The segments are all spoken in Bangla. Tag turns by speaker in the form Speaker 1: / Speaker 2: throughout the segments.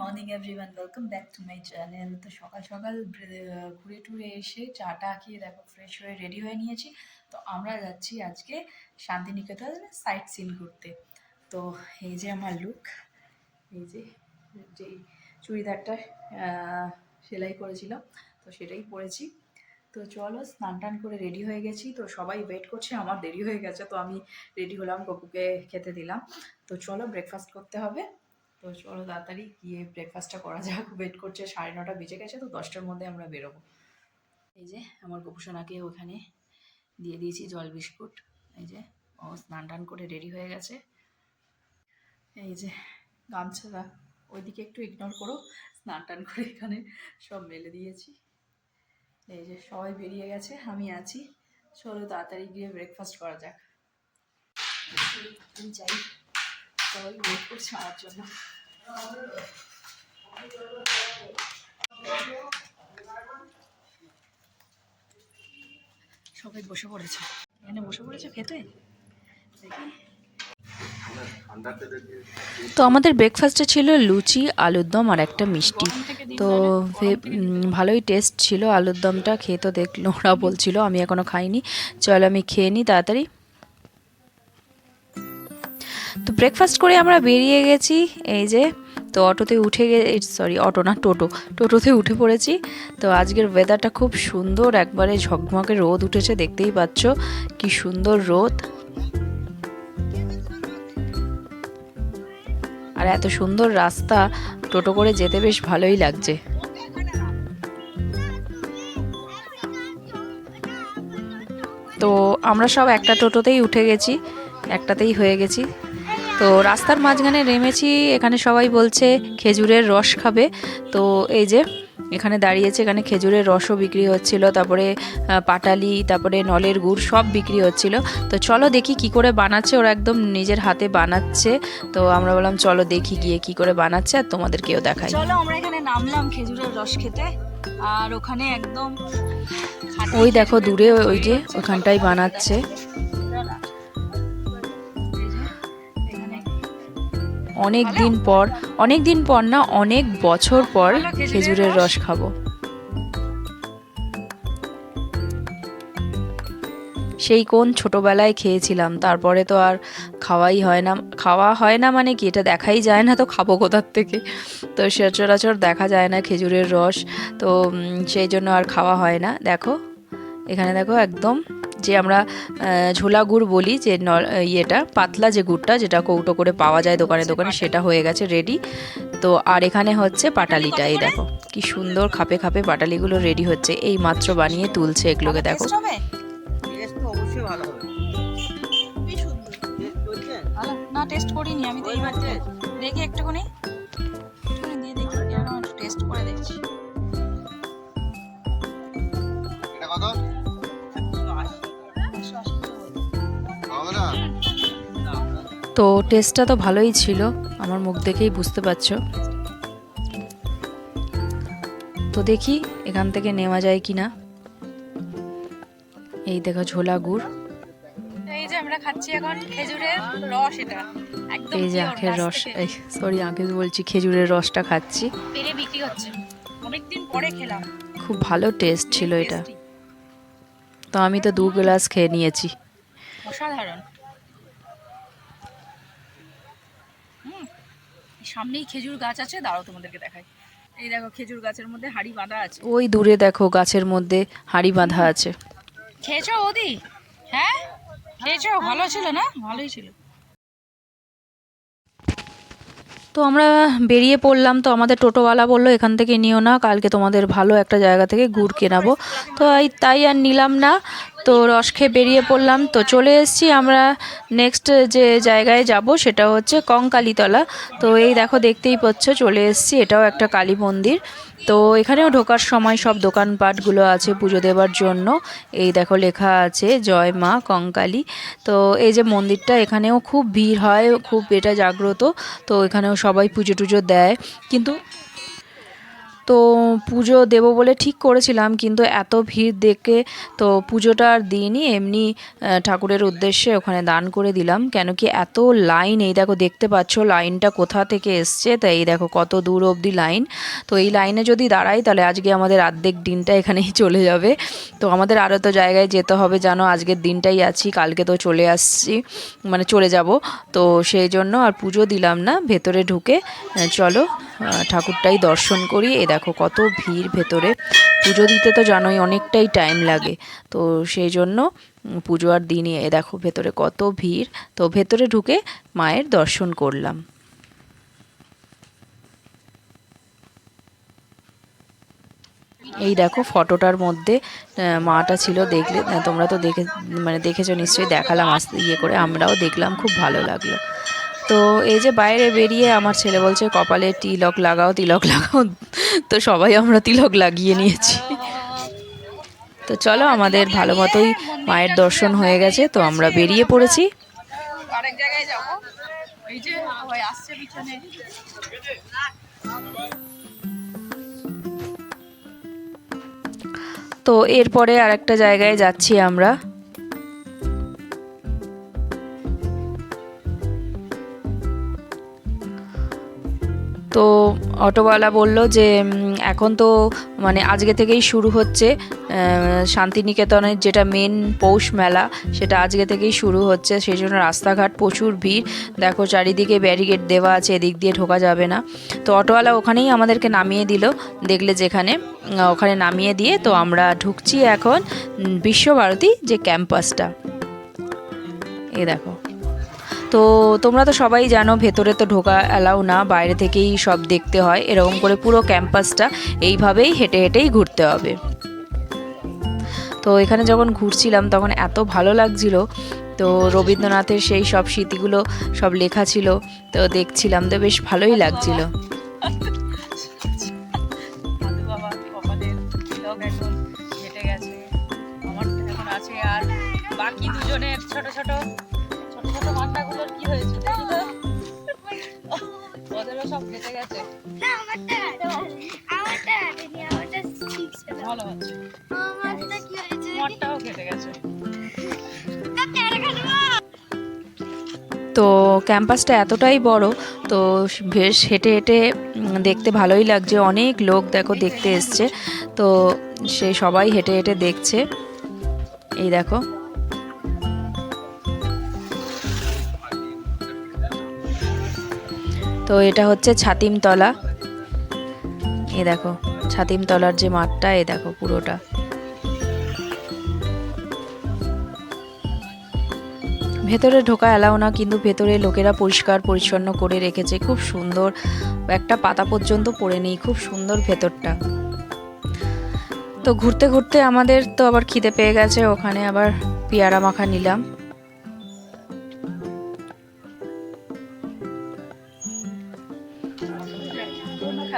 Speaker 1: Morning everyone welcome back to my channel তো সকাল সকাল ঘুরে টুরে এসে চাটা খেয়ে দেখো ফ্রেশ হয়ে রেডি হয়ে নিয়েছি। তো আমরা যাচ্ছি আজকে শান্তিনিকেতন সাইট সিন করতে তো এই যে আমার লুক এই যে যেই চুড়িদারটা সেলাই করেছিলাম তো সেটাই পরেছি। তো চলো স্নান টান করে রেডি হয়ে গেছি। তো সবাই ওয়েট করছে, আমার দেরি হয়ে গেছে, তো আমি রেডি হলাম, গপুকে খেতে দিলাম। তো চলো ব্রেকফাস্ট করতে হবে। তো চলো তাড়াতাড়ি গিয়ে ব্রেকফাস্টটা করা যাক। ওয়েট করছে সাড়ে নটা বেজে গেছে, তো দশটার মধ্যে আমরা বেরোবো। এই যে আমার গোপুসোনাকে ওখানে দিয়ে দিয়েছি জল, বিস্কুট। এই যে ও স্নান টান করে রেডি হয়ে গেছে। এই যে গামছাটা ওইদিকে একটু ইগনোর করো, স্নান টান করে এখানে সব মেলে দিয়েছি। এই যে সবাই বেরিয়ে গেছে, আমি আছি। চলো তাড়াতাড়ি গিয়ে ব্রেকফাস্ট করা যাক। যাই সবাই ওয়েট করছে আমার জন্য। সবাই বসে পড়েছে। এখানে বসে পড়েছে খেতে? দেখি।
Speaker 2: তো আমাদের ব্রেকফাস্টে ছিল লুচি আলুর দম আর একটা মিষ্টি। তো ভালোই টেস্ট ছিল আলুর দমটা খেয়ে তো দেখল ওরা বলছিল আমি এখনও খাইনি। চলো আমি খেয়ে নিই তাড়াতাড়ি। তো ব্রেকফাস্ট করে আমরা বেরিয়ে গেছি, এই যে, তো অটোতে উঠে গে সরি অটো না, টোটো, টোটোতে উঠে পড়েছি। তো আজকের ওয়েদারটা খুব সুন্দর, একবারে ঝকমকে রোদ উঠেছে, দেখতেই পাচ্ছ কি সুন্দর রোদ। আর এত সুন্দর রাস্তা, টোটো করে যেতে বেশ ভালোই লাগছে। তো আমরা সব একটা টোটোতেই উঠে গেছি, একটাতেই হয়ে গেছি। তো রাস্তার মাঝখানে নেমেছি এখানে সবাই বলছে খেজুরের রস খাবে। তো এই যে এখানে দাঁড়িয়েছে এখানে খেজুরের রসও বিক্রি হচ্ছিল তারপরে পাটালি তারপরে নলের গুড় সব বিক্রি হচ্ছিল। তো চলো দেখি কি করে বানাচ্ছে ওরা একদম নিজের হাতে বানাচ্ছে। তো আমরা বললাম চলো দেখি গিয়ে কি করে বানাচ্ছে আর তোমাদেরকেও দেখাই।
Speaker 1: চলো আমরা এখানে নামলাম খেজুরের রস খেতে আর ওখানে একদম
Speaker 2: ওই দেখো দূরে ওই যে ওখানটাই বানাচ্ছে। অনেক দিন পর, অনেক দিন পর না, অনেক বছর পর
Speaker 1: খেজুরের। রস
Speaker 2: খাব। সেই কোন ছোটবেলায় খেয়েছিলাম, তারপরে তো আর খাওয়াই হয় না। খাওয়া হয় না মানে কি, এটা দেখাই যায় না তো খাব কোথার থেকে? তো সচরাচর দেখা যায় না খেজুরের রস, তো সেই জন্য আর খাওয়া হয় না। দেখো, এখানে দেখো একদম যে আমরা ঝোলা গুড় বলি যে ইয়েটা পাতলা যে গুড়টা যেটা কৌটো করে পাওয়া যায় দোকানে দোকানে সেটা হয়ে গেছে রেডি তো আর এখানে হচ্ছে পাটালিটা এই দেখো। কি সুন্দর খাপে খাপে পাটালিগুলো রেডি হচ্ছে। এই মাত্র বানিয়ে তুলছে এগুলোকে দেখো।
Speaker 3: টেস্ট তো অবশ্যই ভালো হবে।
Speaker 1: খুবই সুন্দর।
Speaker 3: টেস্ট করছেন
Speaker 1: ভালো। না টেস্ট করিনি আমি তো
Speaker 3: ওই
Speaker 1: এইবার দেখি। একটুখানি। দিয়ে দেখি টেস্ট করে দেখছি।
Speaker 2: তো টেস্টটা তো ভালোই ছিল আমার মুখ দেখেই বুঝতে পারছ। তো দেখি এখান থেকে নেওয়া যায় কি না এই দেখো ঝোলা গুড়।
Speaker 1: এই যে আমরা খাচ্ছি এখন খেজুরের রস এটা।
Speaker 2: এই যে আখের রস। এই সরি আগে বলছি খেজুরের রসটা খাচ্ছি।
Speaker 1: পেরে বিক্রি হচ্ছে। অনেকদিন পরে খেলাম।
Speaker 2: খুব ভালো টেস্ট ছিল এটা। তো আমি তো দু গ্লাস খেয়ে নিয়েছি।
Speaker 1: অসাধারণ হুম, এই সামনেই খেজুর গাছ আছে দাঁড়াও তোমাদেরকে দেখাই। এই দেখো খেজুর গাছের মধ্যে হাড়ি বাঁধা আছে।
Speaker 2: ওই দূরে দেখো গাছের মধ্যে হাড়ি বাঁধা আছে।
Speaker 1: খেয়েছো ওদি হ্যাঁ? খেয়েছো? ভালো ছিল না? ভালোই ছিল।
Speaker 2: তো আমরা বেরিয়ে পড়লাম, তো আমাদের টোটোওয়ালা বলল, এখান থেকে নিও না, কালকে তোমাদের ভালো একটা জায়গা থেকে গুড় কেনাবো তো তাই আর নিলাম না, তো রস খেয়ে বেরিয়ে পড়লাম। তো চলে এসেছি আমরা নেক্সট যে জায়গায় যাব, সেটা হচ্ছে কঙ্কালীতলা। তো এই দেখো, দেখতেই পাচ্ছ, চলে এসেছি। এটাও একটা কালী মন্দির। তো এখানেও ঢোকার সময় সব দোকানপাটগুলো আছে পুজো দেওয়ার জন্য। এই দেখো লেখা আছে, জয় মা কঙ্কালী। তো এই যে মন্দিরটা, এখানেও খুব ভিড় হয়, খুব এটা জাগ্রত। তো এখানেও সবাই পুজো টুজো দেয়। কিন্তু তো পুজো দেবো বলে ঠিক করেছিলাম, কিন্তু এত ভিড় দেখে তো পুজোটা আর দিইনি, এমনি ঠাকুরের উদ্দেশ্যে ওখানে দান করে দিলাম। কেন কি এত লাইন, এই দেখো দেখতে পাচ্ছ লাইনটা কোথা থেকে এসছে তাই এই দেখো কত দূর অবধি লাইন। তো এই লাইনে যদি দাঁড়াই, তাহলে আজকে আমাদের আর্ধেক দিনটা এখানেই চলে যাবে। তো আমাদের আরও তো জায়গায় যেতে হবে জানো, আজকের দিনটাই আছি, কালকে তো চলে আসছি মানে চলে যাব। তো সেই জন্য আর পুজো দিলাম না, ভেতরে ঢুকে চলো ঠাকুরটাই দর্শন করি, এ দেখো, কত ভিড় ভেতরে। পুজো দিতে তো জানোই অনেকটাই টাইম লাগে। তো সেই জন্য পুজো আর দিনই, এ দেখো ভেতরে কত ভিড়। তো ভেতরে ঢুকে মায়ের দর্শন করলাম। এই দেখো ফটোটার মধ্যে মাটা ছিল দেখলে তোমরা তো দেখে মানে দেখেছ নিশ্চয়ই, দেখালাম আস্তে ইয়ে করে, আমরাও দেখলাম, খুব ভালো লাগল। তো এই যে বাইরে বেরিয়ে আমার ছেলে বলছে কপালে তিলক লাগাও তিলক লাগাও। তো সবাই আমরা তিলক লাগিয়ে নিয়েছি। তো চলো আমাদের ভালো মতোই মায়ের দর্শন হয়ে গেছে তো আমরা বেরিয়ে পড়েছি।
Speaker 1: আরেক জায়গায় যাব। এই যে আসছে পিছনে।
Speaker 2: তো এরপরে আরেকটা জায়গায় যাচ্ছি আমরা। তো অটোওয়ালা বলল যে এখন তো মানে আজকে থেকেই শুরু হচ্ছে শান্তিনিকেতনের যেটা মেন পৌষ মেলা, সেটা আজকে থেকেই শুরু হচ্ছে, সেই জন্য রাস্তাঘাট প্রচুর ভিড়। দেখো চারিদিকে ব্যারিকেড দেওয়া আছে, এদিক দিয়ে ঢোকা যাবে না। তো অটোওয়ালা ওখানেই আমাদেরকে নামিয়ে দিল, দেখলে যেখানে ওখানে নামিয়ে দিয়ে তো আমরা ঢুকছি এখন বিশ্বভারতী যে ক্যাম্পাসটা। এ দেখো। তো তোমরা তো সবাই জানো, ভেতরে তো ঢোকা অ্যালাউ না, বাইরে থেকেই সব দেখতে হয়। এরকম করে পুরো ক্যাম্পাসটা এইভাবেই হেঁটে হেঁটেই ঘুরতে হবে। তো এখানে যখন ঘুরছিলাম, তখন এত ভালো লাগছিল। তো রবীন্দ্রনাথের সেই সব স্মৃতিগুলো সব লেখা ছিল। তো দেখছিলাম তো বেশ ভালোই লাগছিল।
Speaker 1: বাকি দুজনের ছোট ছোট ছোট ছোট কি হয়েছে দেখি তো। ওদেরও সব কেটে গেছে।
Speaker 4: না আমারটা আমারটা কাটেনি আমারটা ঠিক ছিল
Speaker 1: ভালো। হচ্ছে।
Speaker 4: আমারটা কি হয়েছে?
Speaker 1: আমারটাও কেটে গেছে।
Speaker 2: তো ক্যাম্পাসটা এতটাই বড় তো বেশ হেঁটে হেঁটে দেখতে ভালোই লাগছে। অনেক লোক দেখো দেখতে এসছে। তো সে সবাই হেঁটে হেঁটে দেখছে। এই দেখো। তো এটা হচ্ছে ছাতিমতলা। এ দেখো, ছাতিমতলার যে মাঠটা, এ দেখো পুরোটা। ভেতরে ঢোকা এলাও না, কিন্তু ভেতরে লোকেরা পরিষ্কার পরিচ্ছন্ন করে রেখেছে। খুব সুন্দর, একটা পাতা পর্যন্ত পড়ে নেই, খুব সুন্দর ভেতরটা। তো ঘুরতে ঘুরতে আমাদের তো আবার খিদে পেয়ে গেছে, ওখানে আবার পেয়ারা মাখা নিলাম।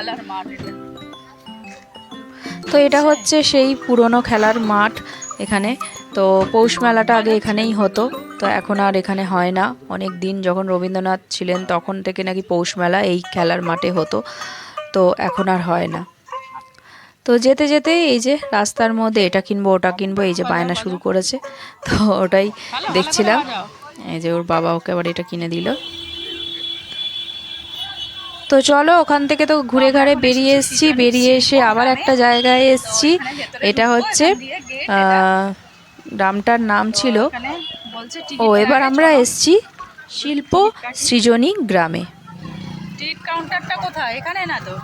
Speaker 1: খেলার মাঠ
Speaker 2: তো এটা হচ্ছে সেই পুরনো খেলার মাঠ এখানে। তো পৌষ মেলাটা আগে এখানেই হতো। তো এখন আর এখানে হয় না। অনেক দিন যখন রবীন্দ্রনাথ ছিলেন তখন থেকে নাকি পৌষ মেলা এই খেলার মাঠে হতো। তো এখন আর হয় না। তো যেতে যেতে এই যে রাস্তার মধ্যে এটা কিনবো ওটা কিনবো এই যে বায়না শুরু করেছে। তো ওটাই দেখছিলাম। এই যে ওর বাবা ওকে আবার এটা কিনে দিল। তো চলো, ওখান থেকে তো ঘুরে ঘাড়ে বেরিয়ে এসছি। বেরিয়ে এসে আবার একটা জায়গায় এসছি। এটা হচ্ছে গ্রামটার নাম ছিল। ও, এবার আমরা এসছি শিল্প সৃজনী গ্রামে।
Speaker 1: কাউন্টারটা কোথায়? এখানে না তো?